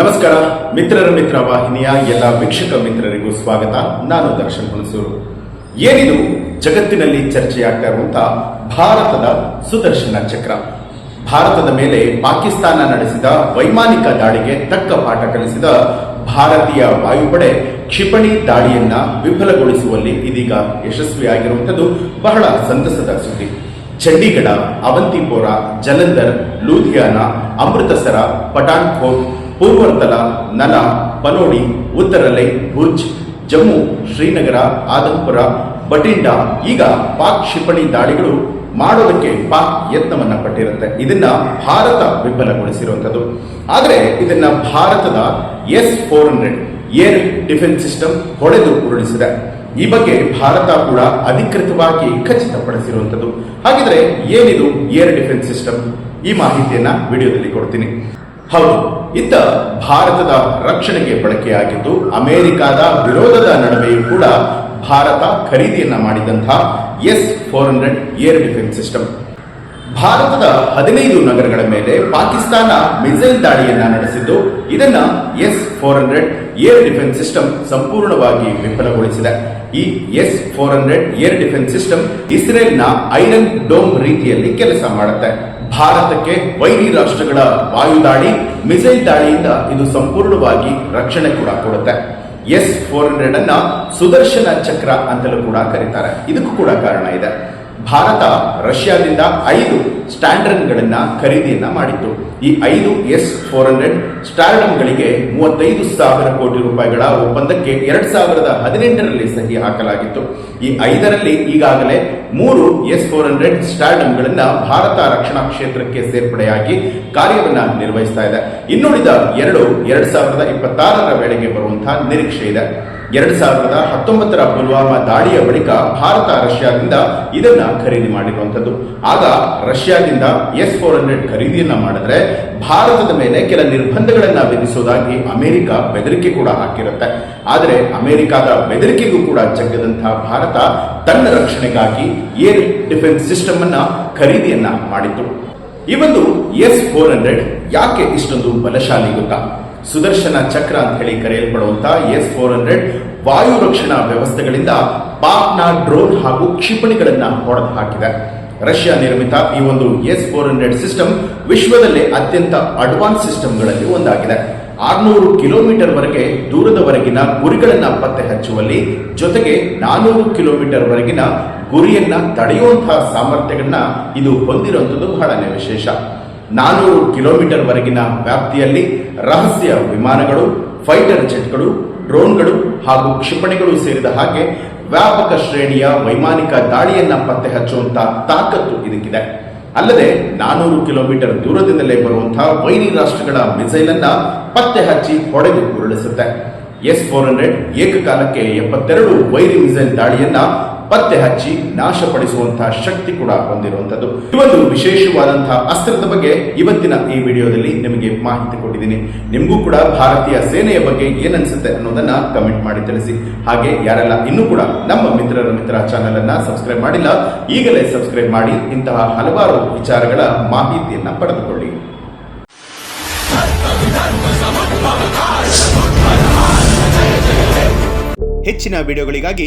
ನಮಸ್ಕಾರ, ಮಿತ್ರರ ಮಿತ್ರ ವಾಹಿನಿಯ ಎಲ್ಲ ವೀಕ್ಷಕ ಮಿತ್ರರಿಗೂ ಸ್ವಾಗತ. ನಾನು ದರ್ಶನ್ ಹುಣಸೂರು. ಏನಿದು ಜಗತ್ತಿನಲ್ಲಿ ಚರ್ಚೆಯಾಗ್ತಾ ಭಾರತದ ಸುದರ್ಶನ ಚಕ್ರ. ಭಾರತದ ಮೇಲೆ ಪಾಕಿಸ್ತಾನ ನಡೆಸಿದ ವೈಮಾನಿಕ ದಾಳಿಗೆ ತಕ್ಕ ಪಾಠ ಕಲಿಸಿದ ಭಾರತೀಯ ವಾಯುಪಡೆ ಕ್ಷಿಪಣಿ ದಾಳಿಯನ್ನ ವಿಫಲಗೊಳಿಸುವಲ್ಲಿ ಇದೀಗ ಯಶಸ್ವಿಯಾಗಿರುವಂಥದ್ದು ಬಹಳ ಸಂತಸದ ಸುದ್ದಿ. ಚಂಡೀಗಢ, ಅವಂತಿಪೋರ, ಜಲಂಧರ್, ಲೂಧಿಯಾನ, ಅಮೃತಸರ ಪಠಾನ್ಕೋಟ್ ಪೂರ್ವರ್ತಲ, ನಲ, ಪನೋಡಿ, ಉತ್ತರಲೆ, ಭುಜ್, ಜಮ್ಮು, ಶ್ರೀನಗರ ಆದಂಪುರ ಬಟಿಂಡಾ ಈಗ ಪಾಕ್ ಕ್ಷಿಪಣಿ ದಾಳಿಗಳು ಮಾಡೋದಕ್ಕೆ ಪಾಕ್ ಯತ್ನವನ್ನ ಪಟ್ಟಿರುತ್ತೆ. ಇದನ್ನ ಭಾರತ ವಿಫಲಗೊಳಿಸಿರುವಂಥದ್ದು. ಆದರೆ ಇದನ್ನ ಭಾರತದ S four hundred air defence system ಹೊಡೆದು ಉರುಳಿಸಿದೆ. ಈ ಬಗ್ಗೆ ಭಾರತ ಕೂಡ ಅಧಿಕೃತವಾಗಿ ಖಚಿತಪಡಿಸಿರುವಂಥದ್ದು. ಹಾಗಿದ್ರೆ ಏನಿದು ಏರ್ ಡಿಫೆನ್ಸ್ ಸಿಸ್ಟಮ್? ಈ ಮಾಹಿತಿಯನ್ನ ವಿಡಿಯೋದಲ್ಲಿ ಕೊಡ್ತೀನಿ. ಹೌದು, ಇತ್ತ ಭಾರತದ ರಕ್ಷಣೆಗೆ ಬಳಕೆಯಾಗಿದ್ದು ಅಮೆರಿಕದ ವಿರೋಧದ ನಡುವೆಯೂ ಕೂಡ ಭಾರತ ಖರೀದಿಯನ್ನ ಮಾಡಿದಂತಹ S four hundred air defence system. ಭಾರತದ ಹದಿನೈದು ನಗರಗಳ ಮೇಲೆ ಪಾಕಿಸ್ತಾನ ಮಿಸೈಲ್ ದಾಳಿಯನ್ನ ನಡೆಸಿದ್ದು ಇದನ್ನ S four hundred air defence system ಸಂಪೂರ್ಣವಾಗಿ ವಿಫಲಗೊಳಿಸಿದೆ. ಈ S four hundred air defence system ಇಸ್ರೇಲ್ನ iron dome ರೀತಿಯಲ್ಲಿ ಕೆಲಸ ಮಾಡುತ್ತೆ. ಭಾರತಕ್ಕೆ ವೈರಿ ರಾಷ್ಟ್ರಗಳ ವಾಯುದಾಳಿ, ಮಿಸೈಲ್ ದಾಳಿಯಿಂದ ಇದು ಸಂಪೂರ್ಣವಾಗಿ ರಕ್ಷಣೆ ಕೂಡ ಕೊಡುತ್ತೆ. ಎಸ್ ಫೋರ್ ಹಂಡ್ರೆಡ್ ಅನ್ನ ಸುದರ್ಶನ ಚಕ್ರ ಅಂತಲೂ ಕೂಡ ಕರೀತಾರೆ. ಇದಕ್ಕೂ ಕೂಡ ಕಾರಣ ಇದೆ. ಭಾರತ ರಷ್ಯಾದಿಂದ ಐದು ಸ್ಟ್ಯಾಂಡರ್ಡ್ಗಳನ್ನು ಖರೀದಿಯನ್ನ ಮಾಡಿತ್ತು. ಈ ಐದು ಎಸ್ ಫೋರ್ ಹಂಡ್ರೆಡ್ ಸ್ಟಾರ್ಡಮ್ಗಳಿಗೆ ಮೂವತ್ತೈದು ಸಾವಿರ ಕೋಟಿ ರೂಪಾಯಿಗಳ ಒಪ್ಪಂದಕ್ಕೆ ಎರಡ್ ಸಾವಿರದ ಹದಿನೆಂಟರಲ್ಲಿ ಸಹಿ ಹಾಕಲಾಗಿತ್ತು. ಈ ಐದರಲ್ಲಿ ಈಗಾಗಲೇ ಮೂರು ಎಸ್ ಫೋರ್ ಹಂಡ್ರೆಡ್ ಸ್ಟಾರ್ಡಮ್ಗಳನ್ನ ಭಾರತ ರಕ್ಷಣಾ ಕ್ಷೇತ್ರಕ್ಕೆ ಸೇರ್ಪಡೆಯಾಗಿ ಕಾರ್ಯವನ್ನ ನಿರ್ವಹಿಸ್ತಾ ಇದೆ. ಇನ್ನುಳಿದ ಎರಡು ಎರಡ್ ಸಾವಿರದ ಇಪ್ಪತ್ತಾರರ ವೇಳೆಗೆ ಬರುವಂತಹ ನಿರೀಕ್ಷೆ ಇದೆ. ಎರಡ್ ಸಾವಿರದ ಹತ್ತೊಂಬತ್ತರ ಪುಲ್ವಾಮಾ ದಾಳಿಯ ಬಳಿಕ ಭಾರತ ರಷ್ಯಾದಿಂದ ಇದನ್ನ ಖರೀದಿ ಮಾಡಿರುವಂಥದ್ದು. ಆಗ ರಷ್ಯಾದಿಂದ ಎಸ್ ಫೋರ್ ಹಂಡ್ರೆಡ್ ಖರೀದಿಯನ್ನ ಮಾಡಿದ್ರೆ ಭಾರತದ ಮೇಲೆ ಕೆಲ ನಿರ್ಬಂಧಗಳನ್ನ ವಿಧಿಸೋದಾಗಿ ಅಮೆರಿಕ ಬೆದರಿಕೆ ಕೂಡ ಹಾಕಿರುತ್ತೆ. ಆದರೆ ಅಮೆರಿಕದ ಬೆದರಿಕೆಗೂ ಕೂಡ ಜಗ್ಗದಂತಹ ಭಾರತ ತನ್ನ ರಕ್ಷಣೆಗಾಗಿ ಏರ್ ಡಿಫೆನ್ಸ್ ಸಿಸ್ಟಮ್ ಅನ್ನ ಖರೀದಿಯನ್ನ ಮಾಡಿತ್ತು. ಈ ಒಂದು ಎಸ್ ಫೋರ್ ಹಂಡ್ರೆಡ್ ಯಾಕೆ ಇಷ್ಟೊಂದು ಬಲಶಾಲಿ ಗೊತ್ತಾ? ಸುದರ್ಶನ ಚಕ್ರ ಅಂತ ಹೇಳಿ ಕರೆಯಲ್ಪಡುವಂತಹ ಎಸ್ ಫೋರ್ ಹಂಡ್ರೆಡ್ ವಾಯು ರಕ್ಷಣಾ ವ್ಯವಸ್ಥೆಗಳಿಂದ ಪಾಕ್ನ ಡ್ರೋನ್ ಹಾಗೂ ಕ್ಷಿಪಣಿಗಳನ್ನ ಹೊಡೆದು ಹಾಕಿದೆ ರಷ್ಯಾ ನಿರ್ಮಿತ ಈ ಒಂದು ಎಸ್ ಫೋರ್ ಹಂಡ್ರೆಡ್ ಸಿಸ್ಟಮ್ ವಿಶ್ವದಲ್ಲೇ ಅತ್ಯಂತ ಅಡ್ವಾನ್ಸ್ ಸಿಸ್ಟಮ್ಗಳಲ್ಲಿ ಒಂದಾಗಿದೆ. ಆರ್ನೂರು ಕಿಲೋಮೀಟರ್ ವರೆಗೆ ದೂರದವರೆಗಿನ ಗುರಿಗಳನ್ನ ಪತ್ತೆ ಹಚ್ಚುವಲ್ಲಿ ಜೊತೆಗೆ ನಾನೂರು ಕಿಲೋಮೀಟರ್ ವರೆಗಿನ ಗುರಿಯನ್ನ ತಡೆಯುವಂತಹ ಸಾಮರ್ಥ್ಯಗಳನ್ನ ಇದು ಹೊಂದಿರುವಂಥದ್ದು ಬಹಳನೇ ವಿಶೇಷ. ನಾನೂರು ಕಿಲೋಮೀಟರ್ ವರೆಗಿನ ವ್ಯಾಪ್ತಿಯಲ್ಲಿ ರಹಸ್ಯ ವಿಮಾನಗಳು, ಫೈಟರ್ ಜೆಟ್ಗಳು, ಡ್ರೋನ್ಗಳು ಹಾಗೂ ಕ್ಷಿಪಣಿಗಳು ಸೇರಿದ ಹಾಗೆ ವ್ಯಾಪಕ ಶ್ರೇಣಿಯ ವೈಮಾನಿಕ ದಾಳಿಯನ್ನ ಪತ್ತೆ ಹಚ್ಚುವಂತಹ ತಾಕತ್ತು ಇದಕ್ಕಿದೆ. ಅಲ್ಲದೆ ನಾನೂರು ಕಿಲೋಮೀಟರ್ ದೂರದಿಂದಲೇ ಬರುವಂತಹ ವೈರಿ ರಾಷ್ಟ್ರಗಳ ಮಿಸೈಲ್ ಅನ್ನ ಪತ್ತೆ ಹಚ್ಚಿ ಹೊಡೆದು ಉರುಳಿಸುತ್ತೆ. ಎಸ್ ಫೋರ್ ಹಂಡ್ರೆಡ್ ಏಕಕಾಲಕ್ಕೆ ಎಪ್ಪತ್ತೆರಡು ವೈರಿ ಮಿಸೈಲ್ ದಾಳಿಯನ್ನ ಪತ್ತೆ ಹಚ್ಚಿ ನಾಶಪಡಿಸುವಂತಹ ಶಕ್ತಿ ಕೂಡ ಹೊಂದಿರುವಂತದ್ದು ಒಂದು ವಿಶೇಷವಾದಂತಹ ಅಸ್ತ್ರದ ಬಗ್ಗೆ ಇವತ್ತಿನ ಈ ವಿಡಿಯೋದಲ್ಲಿ ನಿಮಗೆ ಮಾಹಿತಿ ಕೊಟ್ಟಿದ್ದೀನಿ. ನಿಮಗೂ ಕೂಡ ಭಾರತೀಯ ಸೇನೆಯ ಬಗ್ಗೆ ಏನನ್ಸುತ್ತೆ ಅನ್ನೋದನ್ನ ಕಮೆಂಟ್ ಮಾಡಿ ತಿಳಿಸಿ. ಹಾಗೆ ಯಾರೆಲ್ಲ ಇನ್ನೂ ಕೂಡ ನಮ್ಮ ಮಿತ್ರರ ಮಿತ್ರ ಚಾನೆಲ್ ಅನ್ನ ಸಬ್ಸ್ಕ್ರೈಬ್ ಮಾಡಿಲ್ಲ, ಈಗಲೇ ಸಬ್ಸ್ಕ್ರೈಬ್ ಮಾಡಿ ಇಂತಹ ಹಲವಾರು ವಿಚಾರಗಳ ಮಾಹಿತಿಯನ್ನ ಪಡೆದುಕೊಳ್ಳಿ. ಹೆಚ್ಚಿನ ವಿಡಿಯೋಗಳಿಗಾಗಿ